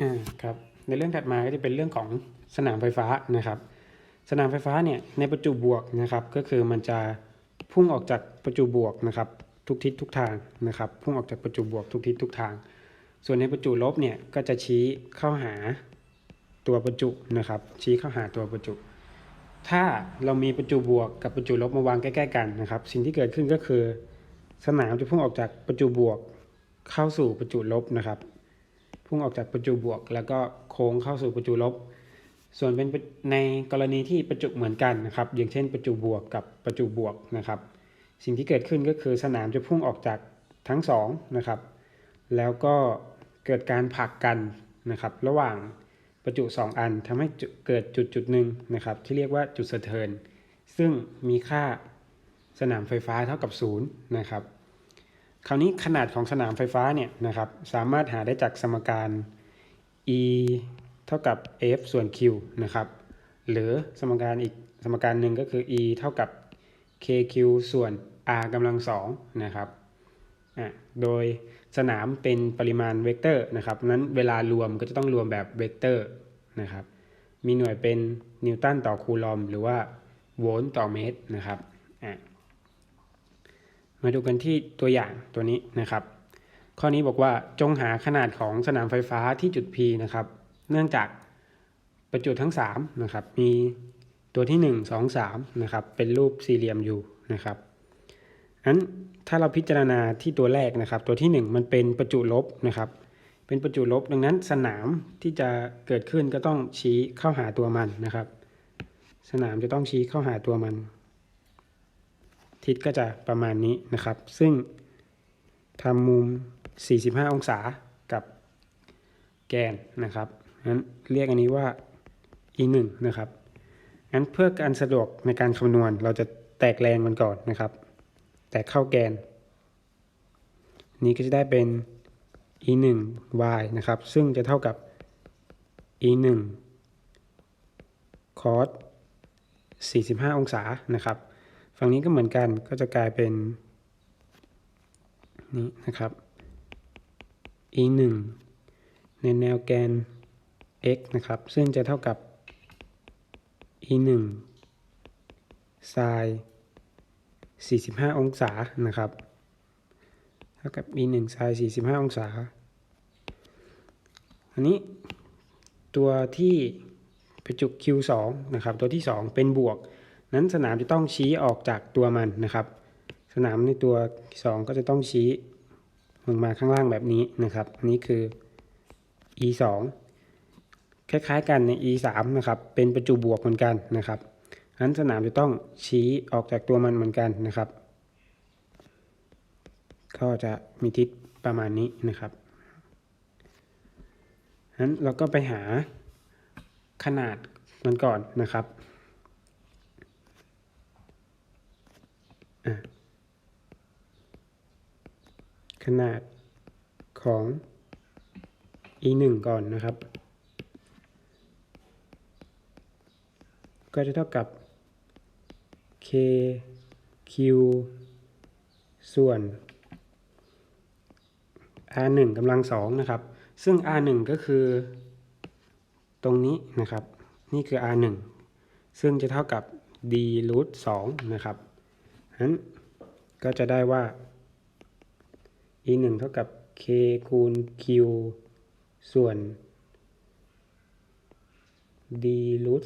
อ่าครับในเรื่องถัดมาก็จะเป็นเรื่องของสนามไฟฟ้านะครับ สนามไฟฟ้าเนี่ยในประจุบวกนะครับ ก็คือมันจะพุ่งออกจากประจุบวกนะครับ ทุกทิศทุกทางนะครับ พุ่งออกจากประจุบวกทุกทิศทุกทาง ส่วนในประจุลบเนี่ยก็จะชี้เข้าหาตัวประจุนะครับ ชี้เข้าหาตัวประจุ ถ้าเรามีประจุบวกกับประจุลบมาวางใกล้ๆกันนะครับ สิ่งที่เกิดขึ้นก็คือ สนามจะพุ่งออกจากประจุบวกเข้าสู่ประจุลบนะครับ พุ่งออกจากประจุบวก แล้วก็โค้งเข้าสู่ประจุลบ ส่วนเป็นในกรณีที่ประจุเหมือนกันนะครับ อย่างเช่นประจุบวกกับประจุบวกนะครับ สิ่งที่เกิดขึ้นก็คือสนามจะพุ่งออกจากทั้งสองนะครับ แล้วก็เกิดการผลักกันนะครับ ระหว่างประจุ 2 อันทำให้เกิดจุดจุดหนึ่งนะครับ ที่เรียกว่าจุดสะเทินซึ่งมีค่าสนามไฟฟ้าเท่ากับ0นะครับ คราวนี้ขนาดของสนามไฟฟ้าเนี่ยนะครับสามารถหาได้จากสมการ E เท่ากับ F ส่วน Q นะครับหรือสมการอีกสมการหนึ่งก็คือ E เท่ากับ KQ ส่วน R กำลังสองนะครับอะโดยสนามเป็นปริมาณเวกเตอร์นะครับนั้นเวลารวมก็จะต้องรวมแบบเวกเตอร์นะครับมีหน่วยเป็นนิวตันต่อคูลอมหรือว่าโวลต์ต่อเมตรนะครับอะ มาดูกันที่ตัวอย่างตัวนี้นะครับ ข้อนี้บอกว่าจงหาขนาดของสนามไฟฟ้าที่จุด P นะครับ เนื่องจากประจุทั้ง3นะครับมีตัวที่ 1 2 3นะครับเป็นรูปสี่เหลี่ยมอยู่นะครับนั้นถ้าเราพิจารณาที่ตัวแรกนะครับ ตัวที่ 1 มันเป็นประจุลบนะครับ เป็นประจุลบดังนั้นสนามที่จะเกิดขึ้นก็ต้องชี้เข้าหาตัวมันนะครับ สนามจะต้องชี้เข้าหาตัวมัน ทิศก็จะประมาณนี้นะครับ ซึ่งทำมุม 45 องศากับแกนนะครับงั้นเรียกอันนี้ว่า e 1 นะครับงั้นเพื่อการสะดวกในการคำนวณเราจะแตกแรงมันก่อนนะครับ แตกเข้าแกน นี้ก็จะได้เป็น e 1 y นะครับ ซึ่งจะเท่ากับ e 1 cos 45 องศานะครับ ฝั่งนี้ก็เหมือนกันก็จะกลายเป็นนี้นะครับ e 1 ในแนวแกน x นะครับ ซึ่งจะเท่ากับ e 1 sin 45 องศานะครับ เท่ากับ e 1 sin 45 องศา อันนี้ตัวที่ประจุ q 2 นะครับ ตัวที่ 2 เป็นบวก นั้นสนามจะต้องชี้ออกจากตัวมันนะครับ สนามในตัวที่2ก็จะต้องชี้ลงมาข้างล่างแบบนี้นะครับอันนี้คือ e 2คล้ายๆกันใน e 3นะครับเป็นประจุบวกเหมือนกันนะครับนั้นสนามจะต้องชี้ออกจากตัวมันเหมือนกันนะครับ ก็จะมีทิศประมาณนี้นะครับนั้นเราก็ไปหาขนาดมันก่อนนะครับอะ ขนาดของ e 1 ก่อนนะครับ ก็จะเท่ากับ k q ส่วน r 1 กำลังสองนะครับ ซึ่ง r 1 ก็คือตรงนี้นะครับ นี่คือ r 1 ซึ่งจะเท่ากับ d รูท2นะครับ นั้นก็จะได้ว่า e 1เท่ากับ k คูณ q ส่วน d รูท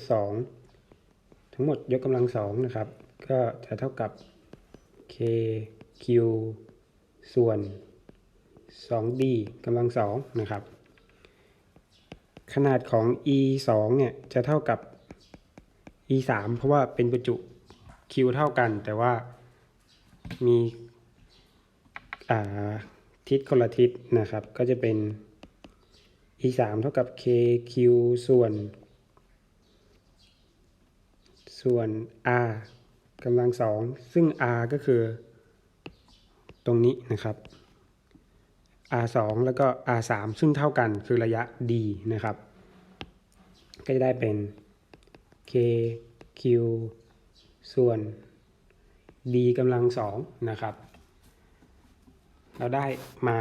2ทั้งหมดยกกำลังสองนะครับ ก็จะเท่ากับ k q ส่วน 2d กำลังสองนะครับ ขนาดของ e 2เนี่ยจะเท่ากับ e 3เพราะว่าเป็นประจุ q เท่ากันแต่ว่า มีทิศคนละทิศนะครับ ก็จะเป็น e 3เท่ากับ k q ส่วน ส่วน r กำลังสอง ซึ่ง r ก็คือ ตรงนี้นะครับ r 2แล้วก็ r 3ซึ่งเท่ากันคือระยะ d นะครับ ก็จะได้เป็น k q ส่วน d กำลังสองนะครับ เราได้มา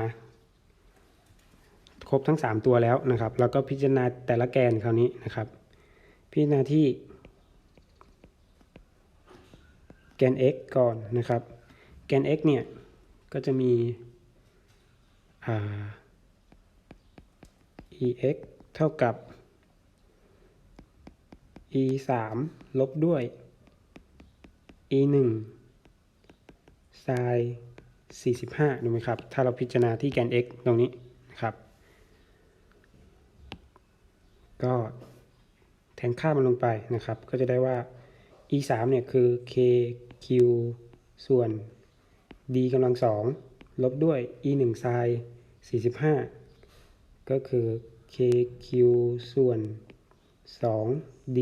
ครบทั้ง 3 ตัวแล้วนะครับ แล้วก็พิจารณาแต่ละแกนคราวนี้นะครับ พิจารณาที่ แกน x ก่อนนะครับ แกน x เนี่ย ก็จะมี ex เท่ากับ e 3ลบด้วย e 1 sin 45ดูไหมครับ ถ้าเราพิจารณาที่แกน x ตรงนี้นะครับ ก็แทนค่ามันลงไปนะครับ ก็จะได้ว่า e 3เนี่ยคือ k q ส่วน d กำลังสองลบด้วย e 1 sin 45 ก็คือ k q ส่วน 2 d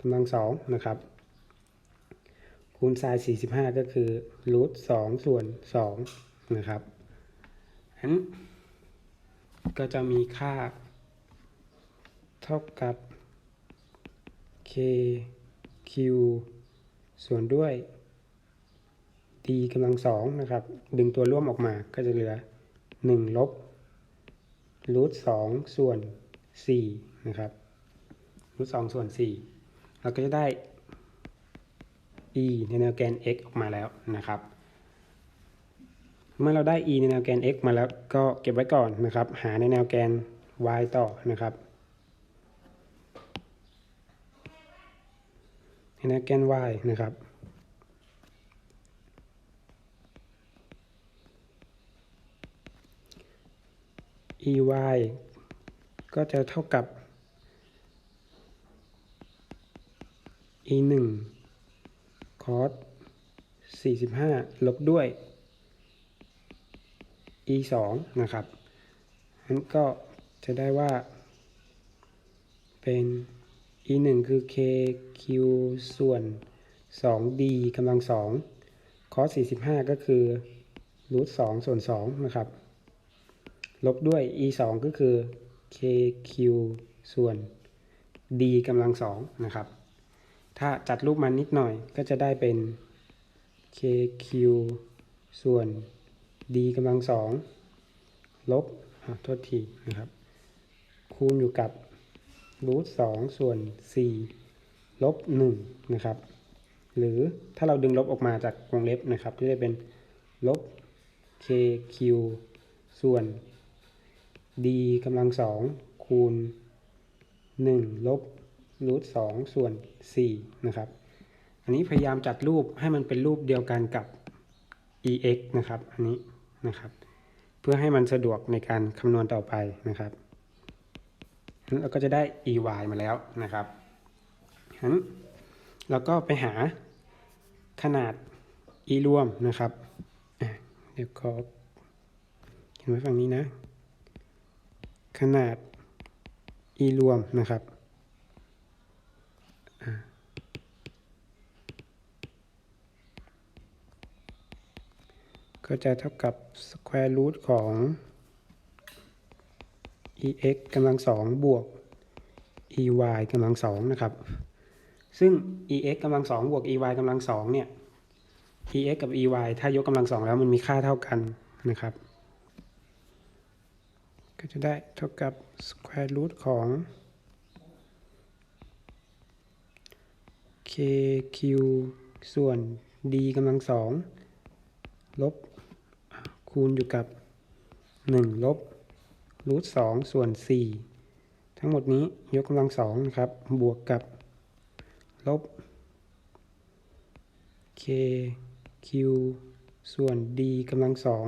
กำลังสองนะครับ คูณ sin 45 ก็คือรูท2ส่วน2นะครับอันก็จะมีค่า เท่ากับ k q ส่วนด้วย d กำลังสองนะครับ ดึงตัวร่วมออกมาก็จะเหลือ 1 ลบรูท2ส่วน4นะครับรูท2ส่วน4เราก็จะได้ e ในแนวแกน x ออกมาแล้วนะครับ เมื่อเราได้ e ในแนวแกน x มาแล้วก็เก็บไว้ก่อนนะครับ หาในแนวแกน y ต่อนะครับ ในแนวแกน y นะครับ ey ก็จะเท่ากับ e 1 cos 45 ลบด้วย e 2นะครับนั้นก็จะได้ว่า เป็น e 1คือ k q ส่วน 2d กำลัง2 cos 45 ก็คือรูท2ส่วน2นะครับ ลบด้วย e 2ก็คือ k q ส่วน d กำลัง2นะครับ ถ้าจัดรูปมันนิดหน่อยก็จะได้เป็น k q ส่วน d กำลัง2ลบโทษทีนะครับ คูณอยู่กับรูท2ส่วน 4 ลบ1นะครับ หรือถ้าเราดึงลบออกมาจากวงเล็บนะครับก็จะเป็นลบ kq ส่วน d กำลังสองคูณ 1 ลบ รูท2ส่วน4นะครับ อันนี้พยายามจัดรูปให้มันเป็นรูปเดียวกันกับ ex นะครับ อันนี้นะครับ เพื่อให้มันสะดวกในการคำนวณต่อไปนะครับเราก็จะได้ ey มาแล้วนะครับฉะนั้นเราก็ไปหาขนาด e รวมนะครับ เดี๋ยวขอเขียนไว้ฝั่งนี้นะ ขนาด e รวมนะครับ ก็จะเท่ากับ square root ของ ex กำลังสองบวก ey กำลังสองนะครับ ซึ่ง ex กำลังสองบวก ey กำลังสองเนี่ย ex กับ ey ถ้ายกกำลังสองแล้วมันมีค่าเท่ากันนะครับ ก็จะได้เท่ากับ square root ของ kq ส่วน d กำลังสอง ลบคูณอยู่กับ 1 ลบรูท2ส่วน 4 ทั้งหมดนี้ยกกำลังสองนะครับ บวกกับ ลบ k q ส่วน d กำลังสอง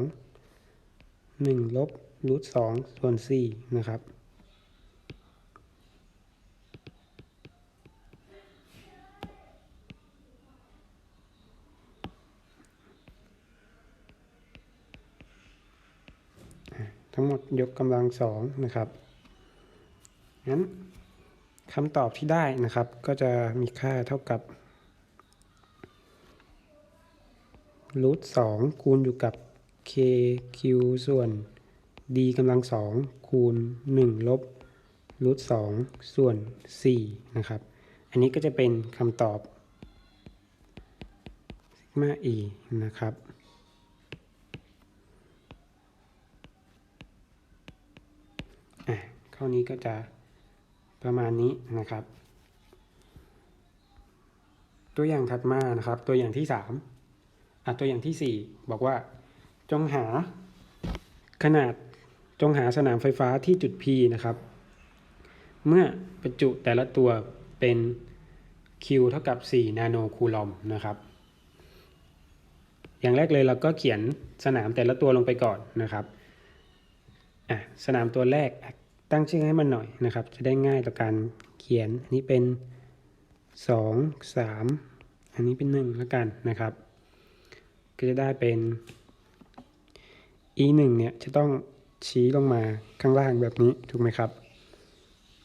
1ลบรูท2ส่วน 4 นะครับ ทั้งหมดยกกำลังสองนะครับงั้นคำตอบที่ได้นะครับ ก็จะมีค่าเท่ากับรูทสองคูณอยู่กับ k q ส่วน d กำลังสองคูณ 1 ลบรูทสองส่วน4นะครับ อันนี้ก็จะเป็นคำตอบซิกมา e นะครับ ข้อนี้ก็จะประมาณนี้นะครับ ตัวอย่างถัดมานะครับ ตัวอย่างที่สามอะตัวอย่างที่สี่บอกว่า จงหาขนาดจงหาสนามไฟฟ้าที่จุด P นะครับ เมื่อประจุแต่ละตัวเป็น Q เท่ากับ 4 นาโนคูลอมนะครับ อย่างแรกเลยเราก็เขียนสนามแต่ละตัวลงไปก่อนนะครับอะสนามตัวแรก ตั้งชื่อให้มันหน่อยนะครับ จะได้ง่ายต่อการเขียน อันนี้เป็น 2 3 อันนี้เป็น1แล้วกันนะครับ ก็จะได้เป็น e 1เนี่ยจะต้องชี้ลงมาข้างล่างแบบนี้ถูกไหมครับ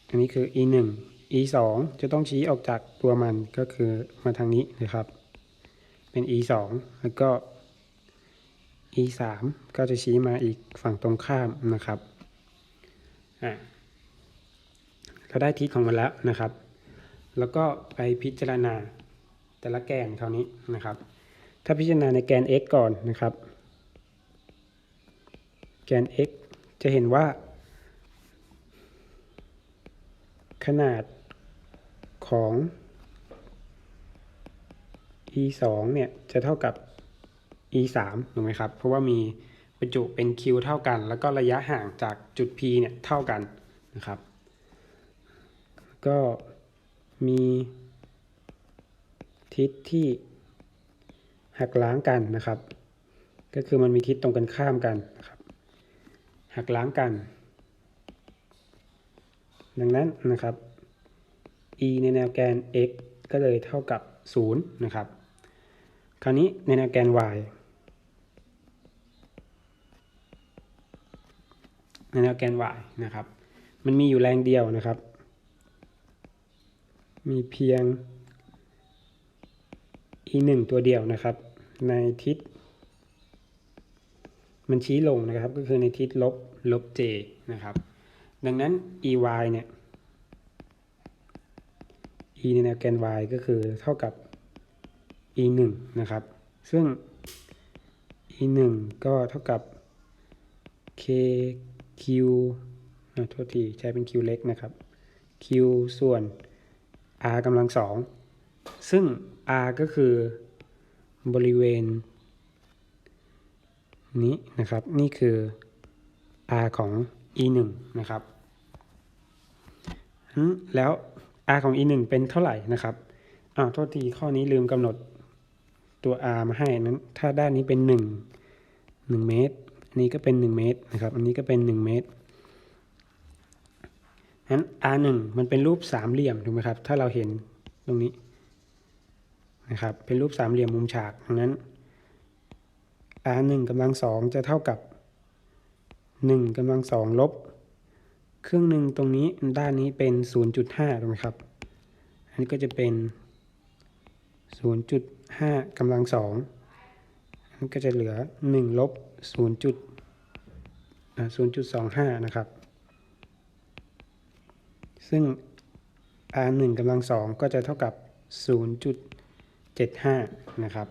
อันนี้คือ e 1 e 2จะต้องชี้ออกจากตัวมันก็คือมาทางนี้นะครับ เป็น e 2แล้วก็ e 3ก็จะชี้มาอีกฝั่งตรงข้ามนะครับ เราได้ทิศของมันแล้วนะครับ แล้วก็ไปพิจารณาแต่ละแกนคราวนี้นะครับ ถ้าพิจารณาในแกน x ก่อนนะครับ แกน x จะเห็นว่า ขนาดของ e 2เนี่ยจะเท่ากับ e 3ถูกไหมครับ เพราะว่ามี ประจุเป็น q เท่ากัน แล้วก็ระยะห่างจากจุด p เนี่ยเท่ากันนะครับ ก็มีทิศที่หักล้างกันนะครับ ก็คือมันมีทิศตรงกันข้ามกันนะครับหักล้างกัน ดังนั้นนะครับ e ในแนวแกน x ก็เลยเท่ากับ 0 นะครับ คราวนี้ในแนวแกน y ใน แนวแกน y นะครับ มันมีอยู่แรงเดียวนะครับ มีเพียง e 1ตัวเดียวนะครับ ในทิศ มันชี้ลงนะครับ ก็คือในทิศลบลบ j นะครับ ดังนั้น e y เนี่ย e ในแนวแกน y ก็คือเท่ากับ e 1นะครับ ซึ่ง e 1ก็เท่ากับ k q นะโทษทีใช้เป็น q เล็กนะครับ q ส่วน r กำลังสองซึ่ง r ก็คือบริเวณ นี้นะครับ นี่คือ r ของ e 1นะครับแล้ว r ของ e 1เป็นเท่าไหร่นะครับอ้าวโทษทีข้อนี้ลืมกำหนดตัว r มาให้นั้น ถ้าด้านนี้เป็น 1 1 เมตร นี้ก็เป็น 1 เมตรนะครับ อันนี้ก็เป็น 1 เมตรนั้น r 1 มันเป็นรูปสามเหลี่ยมถูกไหมครับ ถ้าเราเห็นตรงนี้นะครับ เป็นรูปสามเหลี่ยมมุมฉากดังนั้น r 1 กำลังสองจะเท่ากับ 1กำลังสองลบครึ่งหนึ่งตรงนี้ด้านนี้เป็น 0.5ถูกไหมครับ อันนี้ก็จะเป็น 0.5กำลังสอง อันก็จะเหลือ1ลบ0จุด0.25 นะครับ ซึ่ง r 1กำลังสองก็จะเท่ากับ 0.75 นะครับ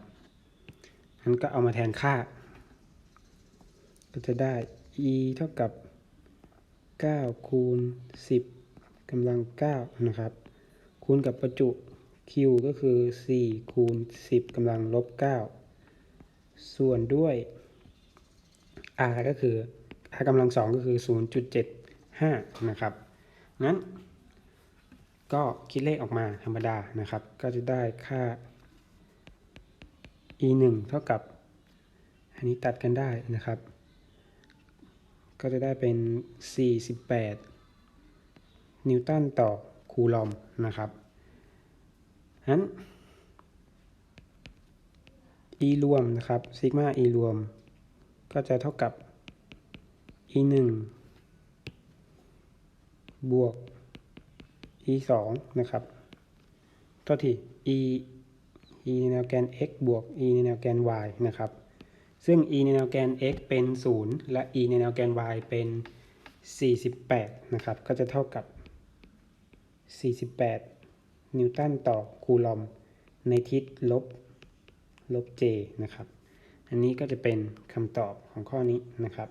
นั้นก็เอามาแทนค่า ก็จะได้ e เท่ากับ 9 คูณ 10กำลัง 9 นะครับ คูณกับประจุ q ก็คือ 4 คูณ 10กำลังลบ 9 ส่วนด้วย r ก็คือ r กำลัง2ก็คือ 0.75 นะครับ งั้น ก็คิดเลขออกมาธรรมดานะครับ ก็จะได้ค่า e 1เท่ากับ อันนี้ตัดกันได้นะครับ ก็จะได้เป็น 48 นิวตันต่อคูลอมนะครับนั้น e รวมนะครับซิกมา e รวม ก็จะเท่ากับ e 1บวก e 2นะครับโทษที e e ในแนวแกน x บวก e ในแนวแกน y นะครับ ซึ่ง e ในแนวแกน x เป็น 0 และ e ในแนวแกน y เป็น 48 นะครับ ก็จะเท่ากับ 48 นิวตันต่อคูลอม ในทิศลบ ลบ j นะครับ อันนี้ก็จะเป็นคำตอบของข้อนี้นะครับ